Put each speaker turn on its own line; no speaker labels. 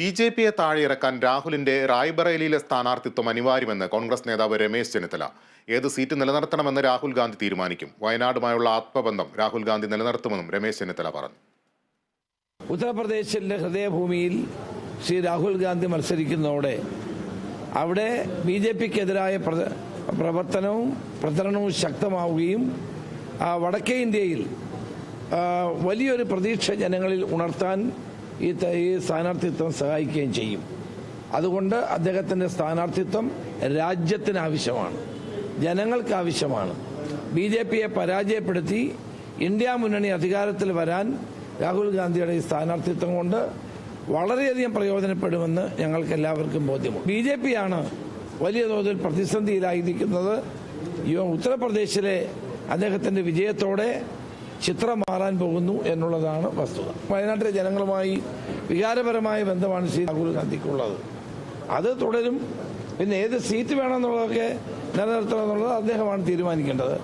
B J പിയെ താഴെയിറക്കാൻ രാഹുലിന്റെ റായ്ബറേലിയിലെ സ്ഥാനാർത്ഥിത്വം അനിവാര്യമെന്ന് കോൺഗ്രസ് നേതാവ് രമേശ് ചെന്നിത്തല. ഏത് സീറ്റ് നിലനിർത്തണമെന്ന് രാഹുൽ ഗാന്ധി തീരുമാനിക്കും. വയനാടുമായുള്ള ആത്മബന്ധം രാഹുൽ ഗാന്ധി നിലനിർത്തുമെന്നും രമേശ് ചെന്നിത്തല പറഞ്ഞു.
ഉത്തർപ്രദേശിന്റെ ഹൃദയഭൂമിയിൽ ശ്രീ രാഹുൽ ഗാന്ധി മത്സരിക്കുന്നതോടെ അവിടെ ബി ജെ പിക്കെതിരായ പ്രവർത്തനവും പ്രചരണവും ശക്തമാവുകയും വടക്കേ ഇന്ത്യയിൽ വലിയൊരു പ്രതീക്ഷ ജനങ്ങളിൽ ഉണർത്താൻ ഈ ഈ സ്ഥാനാർത്ഥിത്വം സഹായിക്കുകയും ചെയ്യും. അതുകൊണ്ട് അദ്ദേഹത്തിന്റെ സ്ഥാനാർത്ഥിത്വം രാജ്യത്തിന് ആവശ്യമാണ്. ജനങ്ങൾക്ക് ആവശ്യമാണ്. ബി ജെ പിയെ പരാജയപ്പെടുത്തി ഇന്ത്യ മുന്നണി അധികാരത്തിൽ വരാൻ രാഹുൽ ഗാന്ധിയുടെ ഈ സ്ഥാനാർത്ഥിത്വം കൊണ്ട് വളരെയധികം പ്രയോജനപ്പെടുമെന്ന് ഞങ്ങൾക്ക് എല്ലാവർക്കും ബോധ്യമുണ്ട്. ബി ജെ പിയാണ് വലിയ തോതിൽ പ്രതിസന്ധിയിലായിരിക്കുന്നത്. ഉത്തർപ്രദേശിലെ അദ്ദേഹത്തിന്റെ വിജയത്തോടെ ചിത്രം മാറാൻ പോകുന്നു എന്നുള്ളതാണ് വസ്തുത. വയനാട്ടിലെ ജനങ്ങളുമായി വികാരപരമായ ബന്ധമാണ് ശ്രീ രാഹുൽ ഗാന്ധിക്കുള്ളത്. അത് തുടരും. പിന്നെ ഏത് സീറ്റ് വേണമെന്നുള്ളതൊക്കെ നിലനിർത്തണം എന്നുള്ളത് അദ്ദേഹമാണ് തീരുമാനിക്കേണ്ടത്.